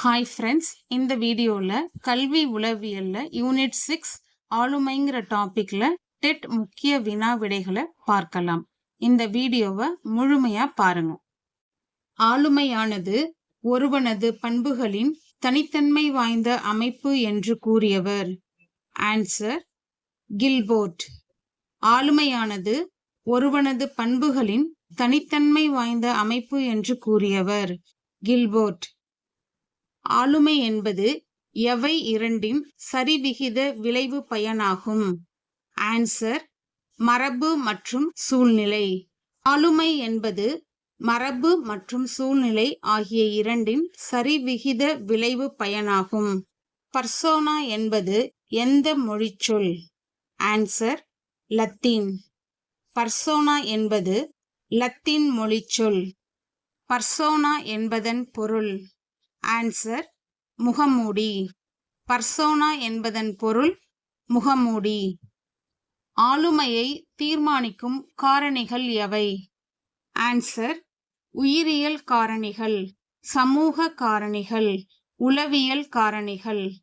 Hi friends இந்த வீடியோவில் கல்வி உளவியலில் யூனிட் சிக்ஸ் ஆளுமைங்கிற டாப்பிக்கில் டெட் முக்கிய வினா விடைகளை பார்க்கலாம். இந்த வீடியோவை முழுமையாக பாருங்க. ஆளுமையானது ஒருவனது பண்புகளின் தனித்தன்மை வாய்ந்த அமைப்பு என்று கூறியவர். ஆன்சர் கில்போர்ட் ஆளுமையானது ஒருவனது பண்புகளின் தனித்தன்மை வாய்ந்த அமைப்பு என்று கூறியவர். கில்போர்ட் ஆளுமை என்பது எவை இரண்டின் சரிவிகித விளைவு பயனாகும்? ஆன்சர் மரபு மற்றும் சூழ்நிலை. ஆளுமை என்பது மரபு மற்றும் சூழ்நிலை ஆகிய இரண்டின் சரிவிகித விளைவு பயனாகும். பர்சோனா என்பது எந்த மொழிச்சொல்? ஆன்சர் லத்தீன் பர்சோனா என்பது லத்தீன் மொழிச்சொல். பர்சோனா என்பதன் பொருள். ஆன்சர் முகமூடி. பர்சோனா என்பதன் பொருள் முகமூடி. ஆளுமையை தீர்மானிக்கும் காரணிகள் எவை? ஆன்சர் உயிரியல் காரணிகள் சமூக காரணிகள் உளவியல் காரணிகள்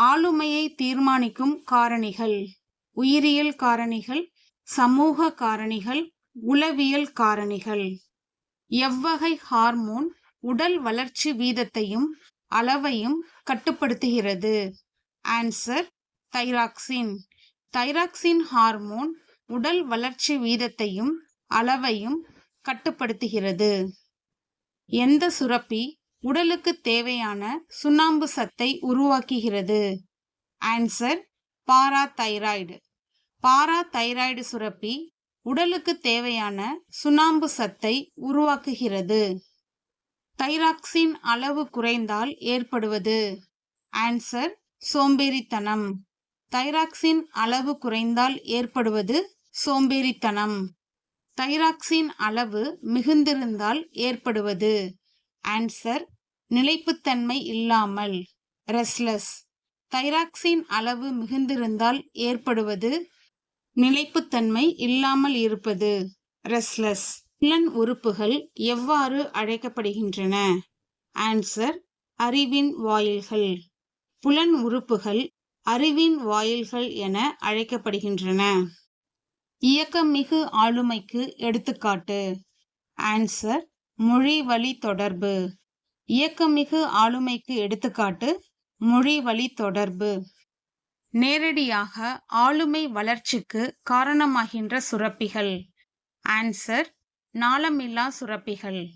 ஆளுமையை தீர்மானிக்கும் காரணிகள் உயிரியல் காரணிகள் சமூக காரணிகள் உளவியல் காரணிகள். எவ்வகை ஹார்மோன் உடல் வளர்ச்சி வீதத்தையும் அளவையும் கட்டுப்படுத்துகிறது. Answer thyroxine. தைராக்சின் ஹார்மோன் உடல் வளர்ச்சி வீதத்தையும் அளவையும் கட்டுப்படுத்துகிறது. எந்த சுரப்பி உடலுக்கு தேவையான சுண்ணாம்பு சத்தை உருவாக்குகிறது? Answer parathyroid parathyroid சுரப்பி உடலுக்கு தேவையான சுண்ணாம்பு சத்தை உருவாக்குகிறது. தைராக்சின் அளவு குறைந்தால் ஏற்படுவது? ஆன்சர் சோம்பேறித்தனம். தைராக்சின் அளவு குறைந்தால் ஏற்படுவது சோம்பேறித்தனம். தைராக்சின் அளவு மிகுந்திருந்தால் ஏற்படுவது? ஆன்சர் நிலைப்புத்தன்மை இல்லாமல். ரெஸ்லெஸ் தைராக்சின் அளவு மிகுந்திருந்தால் ஏற்படுவது? நிலைப்புத்தன்மை இல்லாமல் இருப்பது. ரெஸ்லஸ் புலன் உறுப்புகள் எவ்வாறு அழைக்கப்படுகின்றன? ஆன்சர் அறிவின் வாயில்கள். புலன் உறுப்புகள் அறிவின் வாயில்கள் என அழைக்கப்படுகின்றன. இயக்கமிகு ஆளுமைக்கு எடுத்துக்காட்டு. ஆன்சர் மொழி வழி தொடர்பு. இயக்கமிகு ஆளுமைக்கு எடுத்துக்காட்டு மொழி வழி தொடர்பு. நேரடியாக ஆளுமை வளர்ச்சிக்கு காரணமாகின்ற சுரப்பிகள். ஆன்சர் நாளமில்லா சுரப்பிகள்.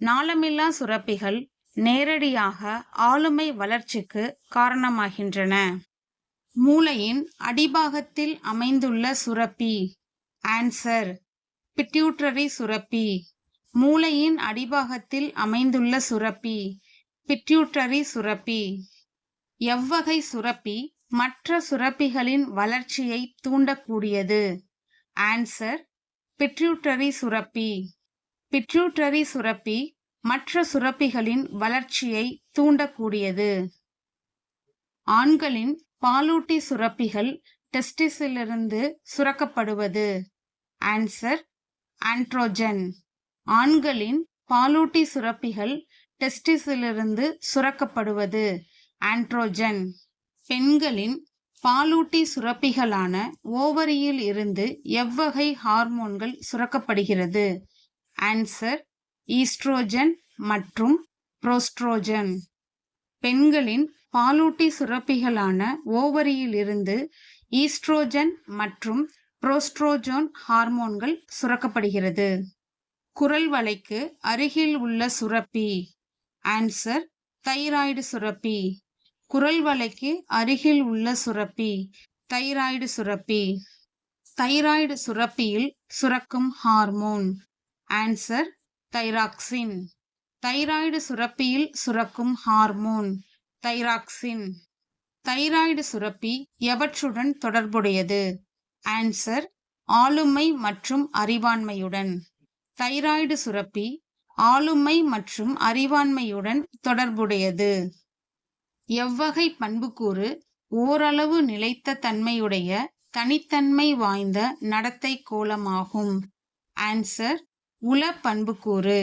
நாளமில்லா சுரப்பிகள் நேரடியாக ஆளுமை வளர்ச்சிக்கு காரணமாகின்றன. மூளையின் அடிபாகத்தில் அமைந்துள்ள சுரப்பி. ஆன்சர் பிட்யூட்டரி சுரப்பி. மூளையின் அடிபாகத்தில் அமைந்துள்ள சுரப்பி. பிட்யூட்டரி சுரப்பி. எவ்வகை சுரப்பி மற்ற சுரப்பிகளின் வளர்ச்சியை தூண்டக்கூடியது. ஆன்சர் பிட்யூட்டரி சுரப்பி. பிட்யூட்டரி சுரப்பி மற்ற சுரப்பிகளின் வளர்ச்சியை தூண்டக்கூடியது. ஆண்களின் பாலூட்டி சுரப்பிகள் டெஸ்டிஸிலிருந்து சுரக்கப்படுவது. ஆன்சர் ஆண்ட்ரோஜன் ஆண்களின் பாலூட்டி சுரப்பிகள் டெஸ்டிஸிலிருந்து சுரக்கப்படுவது. ஆண்ட்ரோஜன் பெண்களின் பாலூட்டி சுரப்பிகளான ஓவரியில் இருந்து எவ்வகை ஹார்மோன்கள் சுரக்கப்படுகிறது? ஆன்சர் ஈஸ்ட்ரோஜன் மற்றும் புரோஸ்ட்ரோஜன். பெண்களின் பாலூட்டி சுரப்பிகளான ஓவரியில் இருந்து ஈஸ்ட்ரோஜன் மற்றும் புரோஸ்ட்ரோஜோன் ஹார்மோன்கள் சுரக்கப்படுகிறது. குரல் வலைக்கு அருகில் உள்ள சுரப்பி. ஆன்சர் தைராய்டு சுரப்பி. குரல் வலைக்கு அருகில் உள்ள சுரப்பி தைராய்டு சுரப்பி. தைராய்டு சுரப்பியில் சுரக்கும் ஹார்மோன். Answer thyroxine. தைராய்டு சுரப்பியில் சுரக்கும் ஹார்மோன் தைராக்சின். தைராய்டு சுரப்பி எவற்றுடன் தொடர்புடையது? ஆன்சர் ஆளுமை மற்றும் அறிவாண்மையுடன். தைராய்டு சுரப்பி ஆளுமை மற்றும் அறிவாண்மையுடன் தொடர்புடையது. எவ்வகை பண்புக்கூறு ஓரளவு நிலைத்த தன்மையுடைய தனித்தன்மை வாய்ந்த நடத்தை கோலமாகும். ஆன்சர் உல பண்புக்கூறு.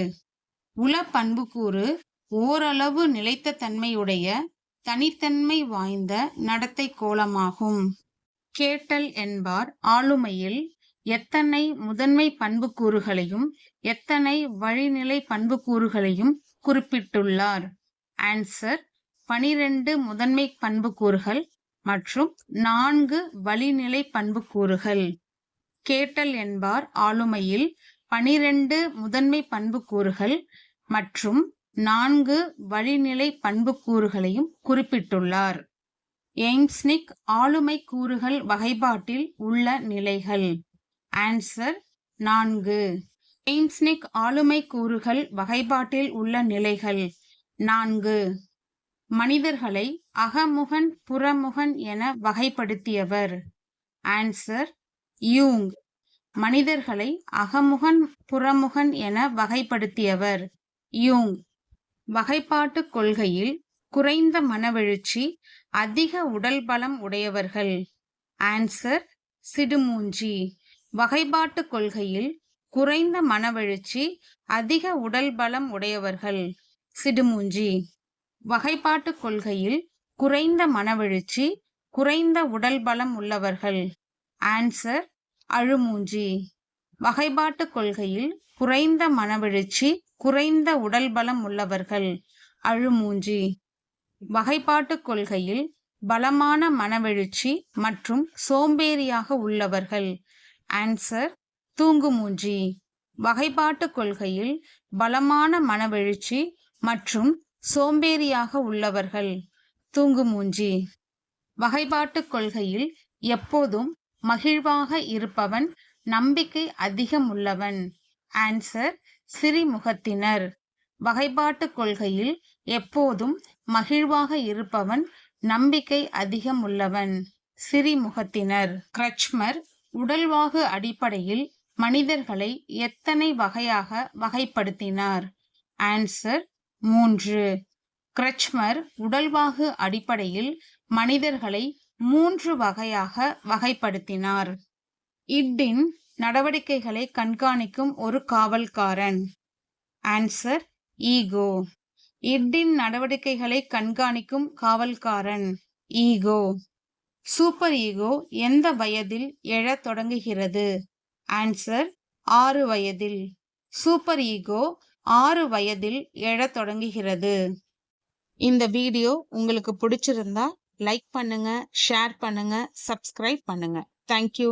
உல பண்புக்கூறு ஓரளவு நிலைத்த தன்மையுடைய தனித்தன்மை வாய்ந்த நடத்தை கோலமாகும். கேட்டல் என்பார் ஆளுமையில் எத்தனை முதன்மை பண்புக்கூறுகளையும் எத்தனை வழிநிலை பண்புக்கூறுகளையும் குறிப்பிட்டுள்ளார். ஆன்சர் பனிரெண்டு முதன்மை பண்புக்கூறுகள் மற்றும் நான்கு வழிநிலை பண்புக்கூறுகள். கேட்டல் என்பார் ஆளுமையில் பனிரெண்டு முதன்மை பண்புக்கூறுகள் மற்றும் நான்கு வழிநிலை பண்புக்கூறுகளையும் குறிப்பிட்டுள்ளார். எய்ம்ஸ்னிக் ஆளுமை கூறுகள் வகைப்பாட்டில் உள்ள நிலைகள். ஆன்சர் நான்கு. எய்ம்ஸ்னிக் ஆளுமை கூறுகள் வகைப்பாட்டில் உள்ள நிலைகள் நான்கு. மனிதர்களை அகமுகன் புறமுகன் என வகைப்படுத்தியவர். ஆன்சர் யூங் மனிதர்களை அகமுகன் புறமுகன் என வகைப்படுத்தியவர். யூங் வகைப்பாட்டு கொள்கையில் குறைந்த மனவெழுச்சி அதிக உடல் பலம் உடையவர்கள். ஆன்சர் சிடுமூஞ்சி. வகைப்பாட்டு கொள்கையில் குறைந்த மனவெழுச்சி அதிக உடல் பலம் உடையவர்கள். சிடுமூஞ்சி. வகைப்பாட்டு கொள்கையில் குறைந்த மனவெழுச்சி குறைந்த உடல் பலம் உள்ளவர்கள். ஆன்சர் அழுமூஞ்சி. வகைப்பாட்டு கொள்கையில் குறைந்த மனவெழுச்சி குறைந்த உடல் பலம் உள்ளவர்கள். அழுமூஞ்சி. வகைப்பாட்டு கொள்கையில் பலமான மனவெழுச்சி மற்றும் சோம்பேறியாக உள்ளவர்கள். ஆன்சர் தூங்குமூஞ்சி. வகைப்பாட்டு கொள்கையில் பலமான மனவெழுச்சி மற்றும் சோம்பேறியாக உள்ளவர்கள். தூங்குமூஞ்சி வகைப்பாட்டு கொள்கையில் எப்போதும் மகிழ்வாக இருப்பவன் நம்பிக்கை அதிகம் உள்ளவன். ஆன்சர் சிறிமுகத்தினர். வகைப்பாட்டு கொள்கையில் எப்போதும் மகிழ்வாக இருப்பவன் நம்பிக்கை அதிகம் உள்ளவன். சிறிமுகத்தினர். கிரச்மர் உடல்வாகு அடிப்படையில் மனிதர்களை எத்தனை வகையாக வகைப்படுத்தினார்? ஆன்சர் மூன்று. கிரச்மர் உடல்வாகு அடிப்படையில் மனிதர்களை மூன்று வகையாக வகைப்படுத்தினார். இட்டின் நடவடிக்கைகளை கண்காணிக்கும் ஒரு காவல்காரன். Answer ego. இட்டின் நடவடிக்கைகளை கண்காணிக்கும் காவல்காரன் ஈகோ. சூப்பர் ஈகோ எந்த வயதில் எழத் தொடங்குகிறது? ஆன்சர் ஆறு வயதில். சூப்பர் ஈகோ ஆறு வயதில் எழத் தொடங்குகிறது. இந்த வீடியோ உங்களுக்கு பிடிச்சிருந்தா லைக் பண்ணுங்க ஷேர் பண்ணுங்க சப்ஸ்கிரைப் பண்ணுங்க. தேங்க்யூ